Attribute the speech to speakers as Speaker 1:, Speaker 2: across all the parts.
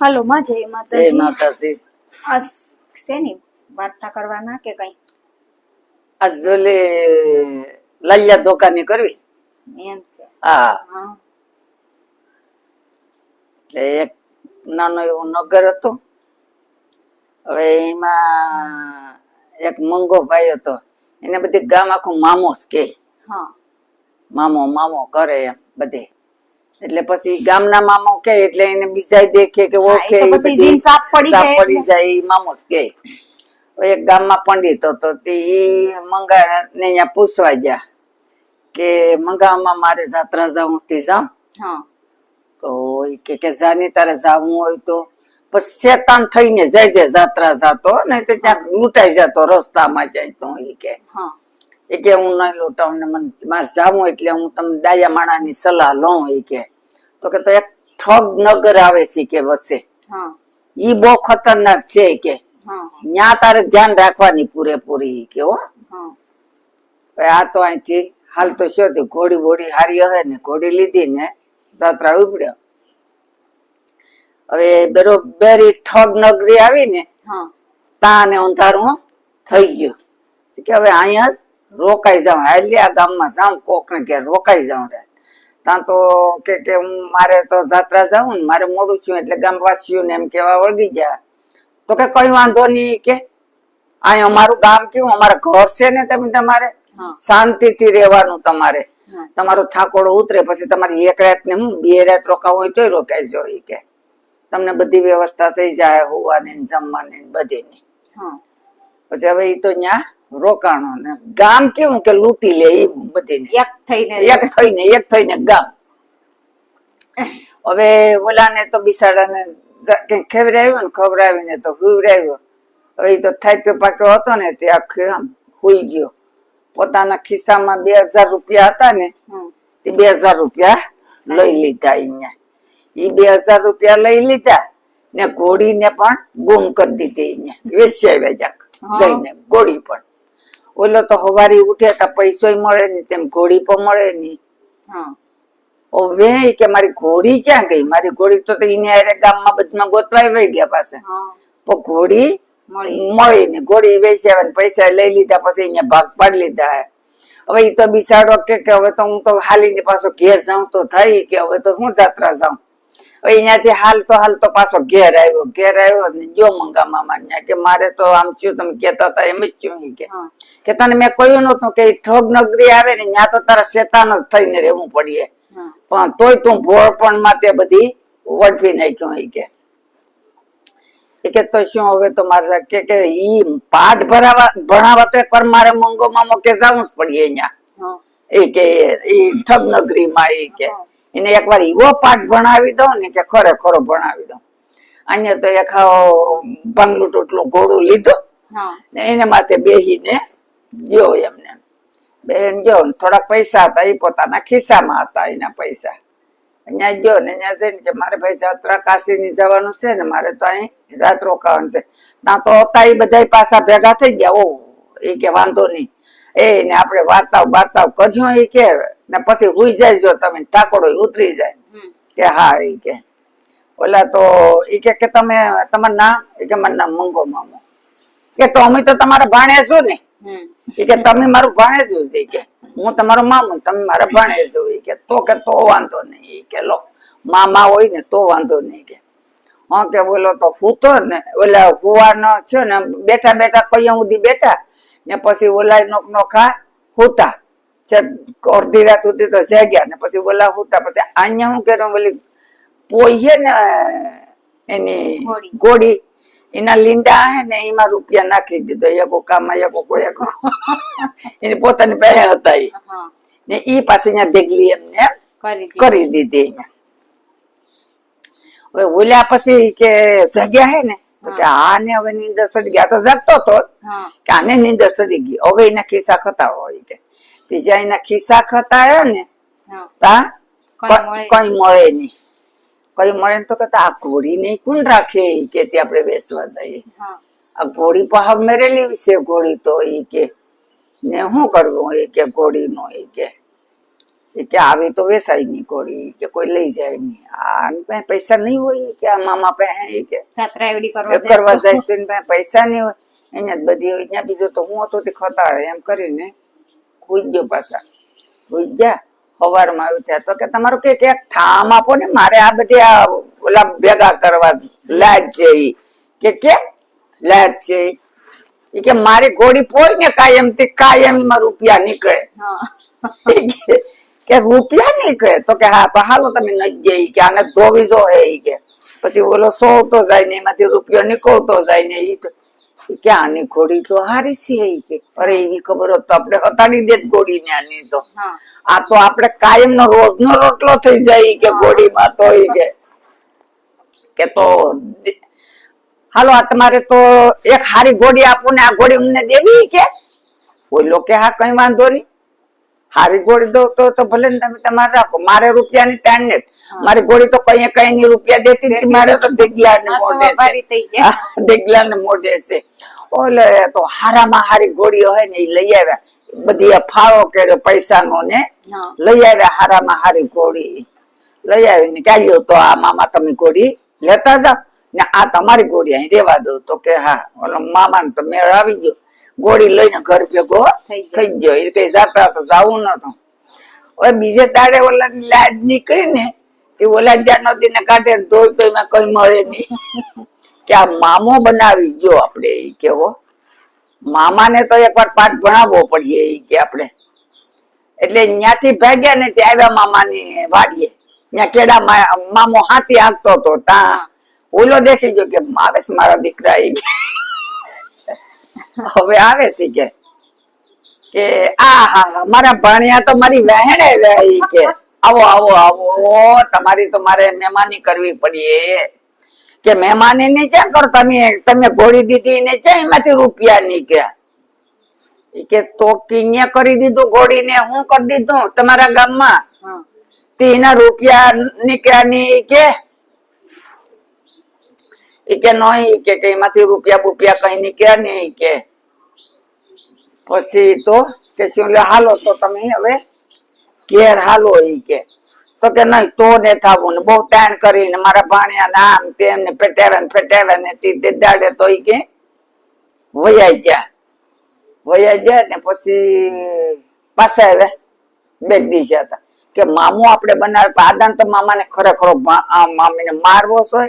Speaker 1: હાલો માં જય
Speaker 2: જય
Speaker 1: માતાજી
Speaker 2: માતાજી.
Speaker 1: આ શેની વાર્તા કરવાના કે કઈ?
Speaker 2: આજ જોલે લાલિયા દોકાની કરવી?
Speaker 1: એમ છે.
Speaker 2: હા. એટલે એક નાનો એવો નગર હતો. હવે એમાં એક મંગો ભાઈ હતો. એને બધી ગામ આખું મામો જ કે. મામો મામો કરે એમ બધે. એટલે પછી ગામના મામો કે એટલે એને બીજા દેખે કે ઓળખે
Speaker 1: પછી સાપ પડી જાય
Speaker 2: પડી જાય મામો કે. એક ગામમાં પંડિત હતો તે મંગા ને અહીંયા પૂછવા ગયા કે મંગામાં મારે જાત્રા જવું તે જાઉં? તો કે કે જાની તારે જાવું હોય તો. પછી શેતાન થઈને જાય છે જાત્રા જાતો ને તે ત્યાં લૂંટાઈ જતો રસ્તામાં જાય તો એ કે.
Speaker 1: હા.
Speaker 2: એ કે હું નહીં લૂંટાઉં ને મને મારે જાવું એટલે હું તમને ડાયા માણાની સલાહ લઉં એ કે. તો કે તો એક ઠગ નગર આવે છે કે
Speaker 1: વસે
Speaker 2: ઈ બહુ ખતરનાક છે કે. ન્યા તારે ધ્યાન રાખવાની પૂરેપૂરી કે હો. આ તો અહીંથી હાલ તો શું થયું ઘોડી વોડી હારી હવે ને ઘોડી લીધી ને જાત્રા ઉપડ્યો. હવે બરોબર ઠગ નગરી આવી ને તા ને અંધારું થઈ ગયું. કે હવે અહીંયા જ રોકાઈ જાઉં હાલ્યા ગામમાં જાઉં કોક ને કે રોકાઈ જાઉં રે. ત્યાં તો કે કે હું મારે તો જાત્રા જાઉં ને મારે મોડું થયું એટલે ગામવાસીઓને એમ કેવા વળગી ગયા. તો કે કઈ વાંધો નહીં કે અહીં અમારું ગામ કેવું અમારા ઘર છે ને તમે તમારે. શાંતિથી રહેવાનું તમારે. તમારો થાકોડો ઉતરે પછી તમારી એક રાત ને હું બે રાત રોકાવ હોય તોય રોકાઈ જોઈ કે. તમને બધી વ્યવસ્થા થઈ જાય હોવાની જમવાની બધી બધીની. પછી હવે ઈ તો ન્યા રોકાણો ને ગામ કેવું કે લૂંટી લે એ બધીને.
Speaker 1: એક થઈને
Speaker 2: એક થઈને એક થઈને ગામ. હવે ઓલાને તો બિસાડાને કઈ ખેવરાવ્યો ને ખવડાવીને તો હુવરાવ્યો હવે તો થાક્યો પાક્યો હતો ને તે આખી આમ હુઈ ગયો. પોતાના ખિસ્સામાં બે હજાર રૂપિયા હતા ને. તે બે હજાર રૂપિયા લઈ લીધા અહીંયા ઈ બે હજાર રૂપિયા લઈ લીધા ને ઘોડીને પણ ગુમ કરી દીધી અહીંયા વેચી આવ્યા જાક જઈને ઘોડી પણ. ઓલો તો હવારી ઉઠે તો પૈસો મળે ને તેમ ઘોડી પણ મળે નહીં. હવે કે મારી ઘોડી ક્યાં ગઈ? મારી ઘોડી તો એને હારે ગામમાં બધમાં ગોતવાઈ વહી ગયા પાસે.
Speaker 1: હા.
Speaker 2: પણ ઘોડી
Speaker 1: મળી.
Speaker 2: ને ઘોડી વેચી પૈસા લઈ લીધા પછી અહીંયા ભાગ પાડી લીધા. હવે ઈ તો બિસાડો કે હવે તો હું તો હાલીને પાછો ઘેર જાઉં તો થઈ કે હવે તો હું જાત્રા જાઉં? અહીંયાથી હાલ તો હાલ તો પાછો ઘેર આવ્યો ઘેર આવ્યો ને જો મંગા મામા કે મારે તો આમ છું તમે કેતા હતા એમ જ છું કે. કે તને મેં કહ્યું નતું કે ઠોગ નગરી આવે ને ત્યાં તો તારા શેતાન જ થઈને રહેવું પડીએ. પણ તોય તું ભોળપણમાં તે બધી વળવી નાખ્યું ઈ કે. એ કે તો શું હવે તો મારે કે કે ઈ પાઠ ભરાવા ભણાવા તો એકવાર મારે મંગો મામો કે જવું જ પડીએ અહીંયા એ કે એ ઠગ નગરીમાં એ કે. એને એકવાર એવો પાઠ ભણાવી દઉં ને કે ખરે ખરો ભણાવી દઉં. અહીંયા તો એક બંગલું ટૂટલું ઘોડું લીધું ને એને માથે બેહીને ગયો એમને. બેન ગયો ને થોડાક પૈસા હતા એ પોતાના ખિસ્સામાં હતા એના પૈસા. અહીંયા ગયો ને અહીંયા જઈને કે મારે ભાઈ જાત્રા કાશીની જવાનું છે ને મારે તો અહીં રાત રોકાવાનું છે. ત્યાં તો હતા એ બધા પાછા ભેગા થઈ ગયા. ઓ એ કે વાંધો નહીં. એ ને આપણે વાર્તાવ વાર્તાવ કર્યો એ કે ને પછી હુઈ જાય જો તમે ઠાકોડો ઉતરી જાય. કે હા એ કે. ઓલા તો એ કે કે તમે તમારું નામ? એ કે મારું નામ મંગો મામો. કે તો અમે તો તમારા ભાણેશું ને. એ કે તમે મારું ભાણેજું છે કે. હું તમારો મામો તમે મારા ભાણેજું એ કે. તો કે તો વાંધો નહીં એ કે લો. મામા હોય ને તો વાંધો નહીં કે. હા કે બોલો તો ફૂતો ને ઓલા હુવાનો છે ને બેઠા બેઠા કોઈ સુધી બેઠા? ને પછી ઓલા નોક નોખા હુતા છે અડધી રાત સુધી તો જાગ્યા ને પછી બોલા હુતા પછી અહીંયા હું કે ઓલી પોઈએ ને એની ગોળી. એના લીંડા હે ને એમાં રૂપિયા નાખી દીધો એકો કામમાં એકો કોઈ એકો. એની પોતાની પહેર હતા ઈ. ને ઈ પાછી અહીંયા ઢેગલી એમને
Speaker 1: કરી દીધી.
Speaker 2: હવે બોલ્યા પછી કે જગ્યા હે ને તો કે આને હવે નીંદર સડી ગયા તો જાગતો તો કે આને નીંદર સડી ગઈ. હવે એના ખિસ્સા ખતા હોય કે. તે જ્યાં એના ખિસ્સા ને તા
Speaker 1: કઈ મળે
Speaker 2: નહીં. કઈ મળે તો કે આ ઘોડી નહીં કોણ રાખે કે તે આપણે બેસવા જઈએ? આ ઘોડી પહાવ મેરેલી છે ઘોડી તો એ કે ને શું કરવું એ કે ઘોડી નો એ કે. એ કે આવી તો વેસાય નહીં ઘોડી કે કોઈ લઈ જાય નહીં. આ પૈસા નહીં હોય કે આ મામા પાસે હે કે.
Speaker 1: કરવા
Speaker 2: જાય તો. પૈસા નહીં હોય. અહીંયા બધી હોય અહીંયા બીજો તો હું હતો તે ખતા એમ કરીને. ખુઈ પાછા. ખુઈ સવારમાં આવ્યું છે. તો કે તમારું કે ક્યાંક ઠામ આપો ને મારે આ બધી આ ઓલા ભેગા કરવા લાજ છે ઈ. કે કેમ? લાજ છે ઈ? કે મારી ઘોડી પોઈ ને કાયમથી કાયમમાં રૂપિયા નીકળે કે- રૂપિયા નીકળે? તો કે હા તો હાલો તમે ઈ કે આને ધોવી જો હે ઈ કે. પછી ઓલો સોવતો જાય ને એમાંથી રૂપિયો નીકળતો જાય ને ઈ તો ઈ કે આની ઘોડી તો હારી છે ઈ કે. અરે એવી ખબર હોત તો આપણે હટાડી દેત ઘોડી ને આની તો. આ તો આપણે કાયમ નો રોજ નો રોટલો થઈ જાય કે ગોળીમાં તો કે. કે તો હાલો આ તમારે તો એક હારી ગોળી આપો ને આ ગોળી અમને દેવી કે? ઓલો કે હા કઈ વાંધો નહીં. હારી ગોળી દો તો તો ભલે ને તમે તમારે રાખો. મારે રૂપિયાની તાણ ને મારી ગોળી તો કઈ કઈ ની રૂપિયા દેતી મારે તો દેગલા ને મોઢે
Speaker 1: થઈ
Speaker 2: છે દેગલા ને મોઢે છે. ઓલે તો હારામાં હારી ઘોડીઓ હોય ને એ લઈ આવ્યા. બધી ફાળો કર્યો પૈસાનો ને લઈ આવ્યા હારામાં હારી ઘોડી લઈ આવીને કાઢ્યો તો આ મામા તમે ઘોડી લેતા જાઓ. ને આ તમારી ઘોડી અહીં રેવા દો. તો કે હા. ઓલો મામા તો મેળ આવી ગયો. ઘોડી લઈને ઘર ભેગો
Speaker 1: થઈ ગયો.
Speaker 2: એ કઈ જાતા તો જાવું નતું હવે બીજે દાડે ઓલા લાજ નીકળી ને તે ઓલા જ્યાં નદી ને કાઢે ધોઈ તો એમાં કઈ મળે નહીં. કે આ મામો બનાવી ગયો આપણે એ કેવો. મામાને તો એકવાર પાઠ ભણાવવો પડીએ એ કે આપણે. એટલે ત્યાંથી ભાગ્યા ને ત્યાં આવ્યા મામાની વાડીએ. ત્યાં કેડા મામો હાથી હાંકતો હતો ત્યાં ઓલો દેખી ગયો કે આવે છે મારા દીકરા એ હવે આવે છે કે. કે આ હા મારા ભાણિયા તો મારી વહેણે રહ્યા કે. આવો આવો આવો, તમારી તો મારે મહેમાની કરવી પડી કે મહેમાની ને ક્યાં કરો? તમે તમે ઘોડી દીધી ને ક્યાં એમાંથી રૂપિયા ની ઈ કે તો કિન્યા કરી દીધું ઘોડીને હું કરી દીધું તમારા ગામમાં? તે એના રૂપિયા નીકળ્યા ની કે? કે નહીં કે કે એમાંથી રૂપિયા બુપિયા કઈ નીકળ્યા નહીં કે. પછી તો કે શું હાલો તો તમે હવે ઘેર હાલો એ કે. તો કે નહીં તો ને થાવું ને બહુ ટાણ કરીને મારા ભાણિયા આમ તેમ ને ફેટાવે ને ફેટાવે ને તે દેદાડે તો એ કે વૈયા ગયા. વૈયા ગયા ને પછી પાછા આવ્યા. બે દિવસે હતા. કે મામો આપણે બનાવે આદાન તો મામાને ખરેખરો મામીને મારવો છે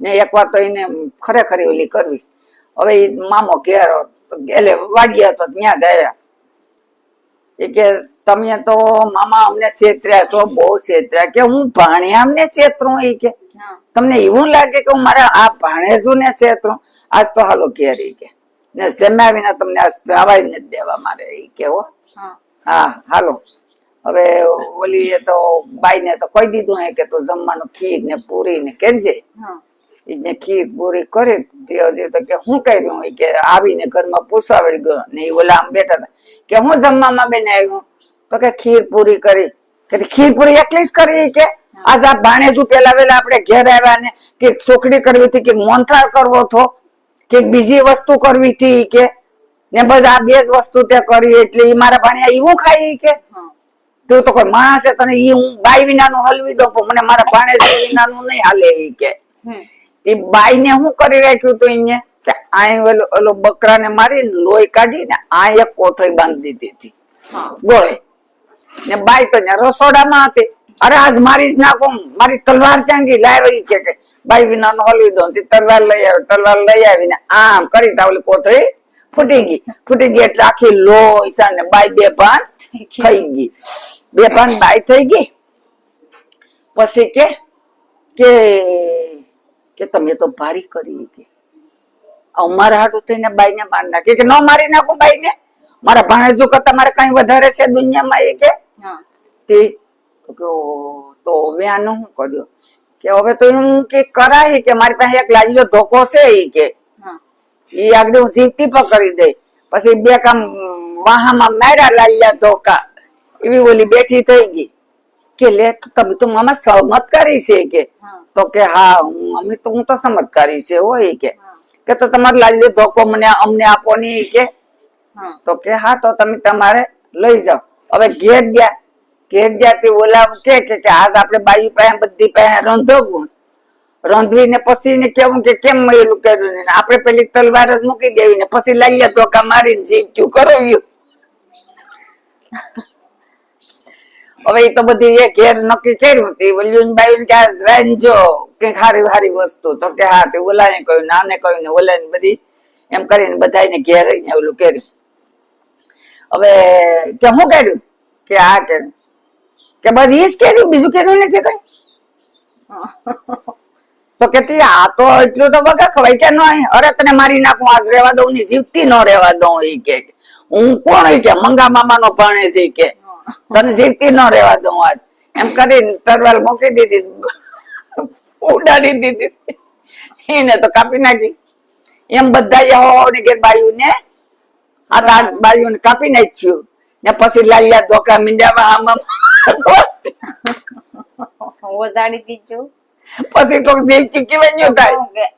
Speaker 2: ને એકવાર તો એને ખરેખર ઓલી કરવીશ. હવે એ મામો ઘેર એટલે વાગ્યા તો ત્યાં જ આવ્યા. એ કે તમે તો મામા અમને છેતર્યા છો બહુ છેતર્યા કે હું ભાણ્યા અમને છેતરું એ કે. તમને એવું લાગે કે હું મારા આ ભાણેજું ને છેતરું આજ તો હાલો ઘેર એ કે. ને જમ્યા વિના તમને આજ નથી દેવા મારે એ કે હો. હાલો. હવે ઓલી એ તો બાઈ ને તો કહી દીધું હે કે તું જમવાનું ખીર ને પૂરી ને કરજે એને ખીર પૂરી કરી તે હજી તો કે હું કર્યું? એ કે આવીને ઘરમાં પૂછાવી ગયો ને એ ઓલા આમ બેઠા હતા કે હું જમવામાં બેન આવ્યું? તો કે ખીર પૂરી કરી. કે ખીર પૂરી એકલી જ કરી કે આજ આ ભાણેજુ પેલા વેલા આપણે ઘેર આવ્યા ને કે સોકડી કરવી હતી કે મોનથાળ કરવો હતો કે બીજી વસ્તુ કરવી હતી કે ને બસ આ બે જ વસ્તુ તે કરી એટલે મારા ભાણિયા એવું ખાઈ કે તું તો કોઈ માણસ તને ઈ હું બાઈ વિનાનું હલવી દઉં પણ મને મારા ભાણેજ વિનાનું નહીં હાલે એ કે. એ બાઈ ને હું કરી રાખ્યું તું અહીંયા કે આ ઓલો બકરાને મારી લોહી કાઢી ને આ એક કોથળી બાંધી દીધી હતી. ગોળે. ને બાઈ તો રસોડામાં હતી. અરે આજ મારી જ નાખો, મારી તલવાર ચાંગી લાવી કે કે બાઈ વિનાનો હલવી દો તલવાર લઈ આવી, તલવાર લઈ આવીને આમ કરી તાવલી કોથળી ફૂટી ગઈ. ફૂટી ગઈ એટલે આખી લોહી સાને બાઈ બે પાન થઈ ગઈ. બે પાન બાઈ થઈ ગઈ. પછી કે કે કે તમે તો ભારી કરી કે. અમારા હાટું થઈને બાઈ ને મારી નાખી. કે ન મારી નાખું બાઈ ને મારા ભાણેજુ કરતા મારે કઈ વધારે છે દુનિયામાં એ કે? તે તો કે હવે આનું શું કર્યું? કે હવે તો હું કે કરાય કે મારી પાસે એક લાજ્યો ધોકો છે એ કે.
Speaker 1: હા.
Speaker 2: આગળ હું જીવતી પકડી દઈ પછી બે કામ વાહામાં માર્યા લાલ્યા ધોકા. એવી ઓલી બેઠી થઈ ગઈ. કે લે તમે તો મામા ચમત્કારી છે કે. તો કે હા હું અમે તો હું તો ચમત્કારી છે હોય કે. કે તો તમારે લાલ્યો ધોકો મને અમને આપો ની કે. તો કે હા તો તમે તમારે લઈ જાઓ. હવે ઘેર ગયા. ઘેર જાતી ઓલા કે કે કે આજ આપણે બાઈ પાસે બધી પાસે રંધોવું. રંધવીને પછી ને કેવું કે કેમ મેલું કર્યું ને? આપણે પેલી તલવાર જ મૂકી દેવી ને પછી લાગ્યા ધોકા મારીને જીવતું કરાવ્યું. હવે એ તો બધી એ ઘેર નક્કી કર્યું તે વલ્યુન બાઈ કે આ રાંધજો કે હારી હારી વસ્તુ. તો કે હા, તે ઓલાને કહ્યું નાને કહ્યું ને ઓલાને બધી. એમ કરીને બધાને ઘેર ઓલું કર્યું. હવે કે હું કર્યું? કે આ કર્યું. કે બસ ઈ જ કર્યું બીજું કર્યું નથી કઈ? તો કે આ તો એટલું તો વગર ખવાય કે નહીં? અરે તને મારી નાખું, આજ રેવા દઉં ની જીવતી ન રેવા દઉં ઈ કે. હું કોણ કે? મંગા મામા નો ભણે છે કે. તને જીવતી ન રેવા દઉં આજ. એમ કરીને તરવાલ મૂકી દીધી. ઉડાડી દીધી. એને તો કાપી નાખી. એમ બધા ને કે બાયું ને આ રાત ને કાપી નાખ્યું. ને પછી લાલિયા ધોકા મીંડામાં આમ.
Speaker 1: ઓજાડી દીધું
Speaker 2: પછી તો જીવ ચીકીવાયું થાય?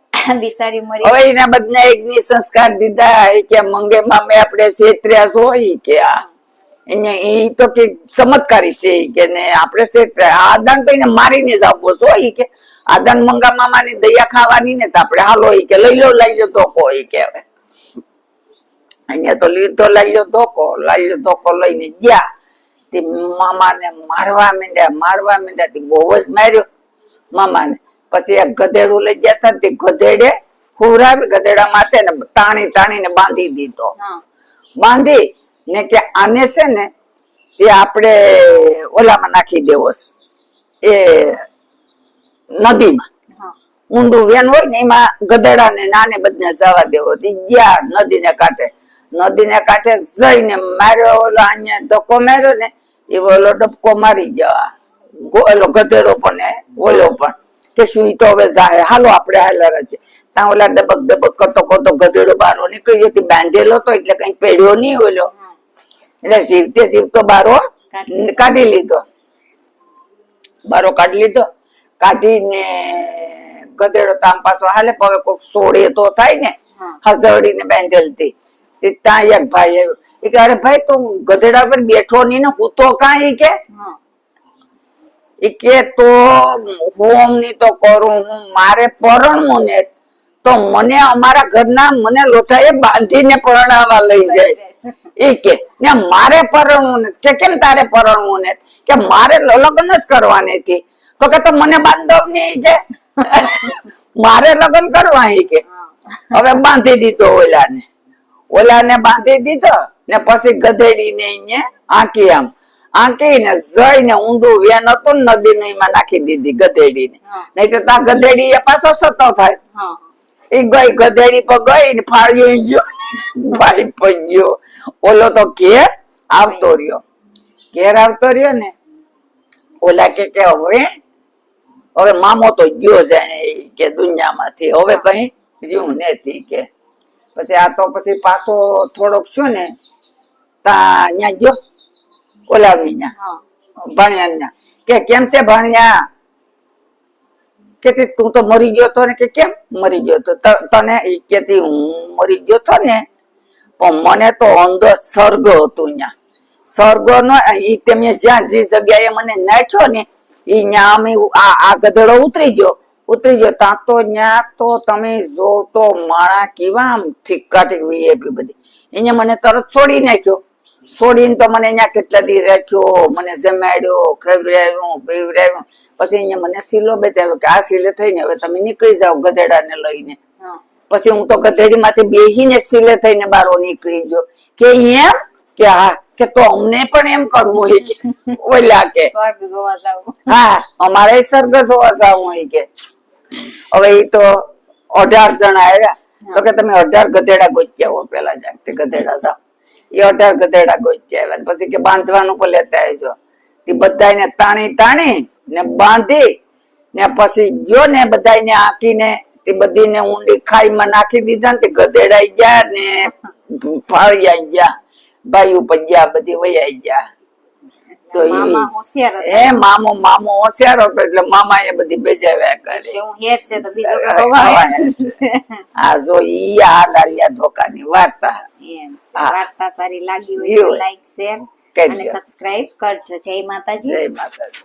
Speaker 1: બિસારી મરી.
Speaker 2: હવે એના બધા એક સંસ્કાર દીધા એ કે મંગે મામે આપણે છેતર્યા છો કે આ. ઈ તો કે ચમત્કારી છે કે ને આપણે છેતર્યા આદાન તો એને મારીને જ આપવો છો ઈ કે. આદાન મંગા મામાની દયા ખાવાની ને તો આપણે હાલો ઈ કે લઈ લો લઈ લો ધોકો એ કે હવે. અહીંયા તો લીધો લઈ લો ધોકો લઈ લો ધોકો લઈને ગયા. તે મામાને મારવા માંડ્યા મારવા માંડ્યા તે બહુ જ માર્યો મામાને. પછી એક ગધેડું લઈ ગયા હતા તે ગધેડે હુરાવી ગધેડા માથે ને તાણી તાણીને બાંધી દીધો. બાંધી ને કે આને છે ને એ આપણે ઓલામાં નાખી દેવો એ નદીમાં.
Speaker 1: હા.
Speaker 2: ઊંડું વેન હોય ને એમાં ગધેડા ને નાને બધને જવા દેવો. ગયા ગયા નદીને કાંઠે. નદીને કાંઠે જઈને માર્યો ઓલો અહીંયા ધક્કો માર્યો ને એ ઓલો ડબકો મારી ગયો. ઓલો ગધેડો પણ ઓલો પણ. કે શું તો હવે જાય. હાલો આપણે હાલર જ ત્યાં ઓલા ડબક ડબક કરતો કરતો ગધેડો બારો નીકળી ગયો બાંધેલો તો એટલે કઈ પેઢ્યો નહીં ઓલો. એટલે જીવતે જીવતો બારો
Speaker 1: કાઢી.
Speaker 2: લીધો. બારો કાઢી લીધો. કાઢીને ગધેડો તામ પાછો હાલે પગે કોઈક સોડે તો થાય ને
Speaker 1: હા.
Speaker 2: હસડીને બાંધેલ હતી તે ત્યાં એક ભાઈ આવ્યો એ કે અરે ભાઈ તું ગધેડા પર બેઠો નહીં ને હું તો કાંઈ કે? એ કે તો હોમની તો કરું હું મારે પરણવું ને તો મને અમારા ઘરના મને લોઠાએ બાંધીને પરણાવવા લઈ જાય. એ કે ને મારે પરણવું ને કે કેમ તારે પરણવું ને? કે મારે લગ્ન જ કરવાની હતી તો કે તો મને બાંધવ નહીં કે? મારે લગ્ન કરવા કે? હવે બાંધી દીધો ઓલાને. ઓલાને બાંધી દીધો ને પછી ગધેડીને અહીંયા આંકી આમ. આંકીને જઈને ઊંડું વેન હતું નદી એમાં નાખી દીધી ગધેડીને. નહીં તો ત્યાં ગધેડી એ પાછો સતો થાય. એ ગઈ ગધેડી પર ગઈ ને ફાળ્યો ગયો. ભાઈ પગ્યો ઓલો તો ઘેર આવતો રહ્યો. ઘેર આવતો રહ્યો ને. ઓલા કે કે હવે હવે મામો તો ગયો ઈ કે દુનિયામાંથી. હવે કઈ રહ્યું નથી કે. પછી આ તો પછી પાછો થોડોક શું ને તા ન્યા ગયો
Speaker 1: ઓલાવી
Speaker 2: ભણ્યા કે કેમ છે ભણ્યા? કે તું તો મરી ગયો તો ને કે કેમ મરી ગયો તો? તને કે હું મરી ગયો તો ને પણ મને તો અંદર સ્વર્ગ હતું ન્યા. સ્વર્ગ નો તમે જ્યાં જે જગ્યાએ મને નાખ્યો ને એ ન્યા અમે આ આ ગધેડો ઉતરી ગયો. ઉતરી ગયો. ત્યાં તો તો તમે જો તો મારા કેવા આમ ઠીકા ઠીક વીએપી બધી. અહીંયા મને તરત છોડી નાખ્યો. છોડીને તો મને અહીંયા કેટલા દી રાખ્યો મને જમાડ્યો ખવડાવ્યું પીવડાવ્યું. પછી અહીંયા મને સીલો બતાવ્યો કે આ સીલે થઈને હવે તમે નીકળી જાઓ ગધેડાને લઈને. પછી હું તો ગધેડી માંથી બેહીને સીલે થઈને બારો નીકળી ગયો. કે એમ? કે હા. કે તો અમને પણ એમ કરવું હોય કે. ઓલા કે હા અમારે સ્વર્ગ જોવા જવું હોય કે. હવે એ તો અઢાર જણા આવ્યા. તો કે તમે અઢાર ગધેડા ગોચ્યા હો પેલા જાગતે ગધેડા સા એ અઢાર ગધેડા ગોચ્યા આવ્યા. પછી કે બાંધવાનું પણ લેતા આવજો તે બધાને તાણી તાણી ને બાંધી ને પછી ગયો ને બધાને આંકીને તે બધીને ઊંડી ખાઈમાં નાખી દીધા ને તે ગધેડા ગયા ને ફાળિયાઈ ગયા. ભાઈ ઉપર ગયા બધી વૈયાઈ ગયા. તો એ મામો મામો હોશિયાર હતો એટલે મામા એ બધી બેસાવ્યા કરે.
Speaker 1: હું હેર છે તો બીજો
Speaker 2: આ જો ઈ આ લાલિયા ધોકાની વાર્તા.
Speaker 1: વાર્તા સારી લાગી હોય લાઈક શેર અને સબસ્ક્રાઇબ કરજો. જય માતાજી.
Speaker 2: જય માતાજી.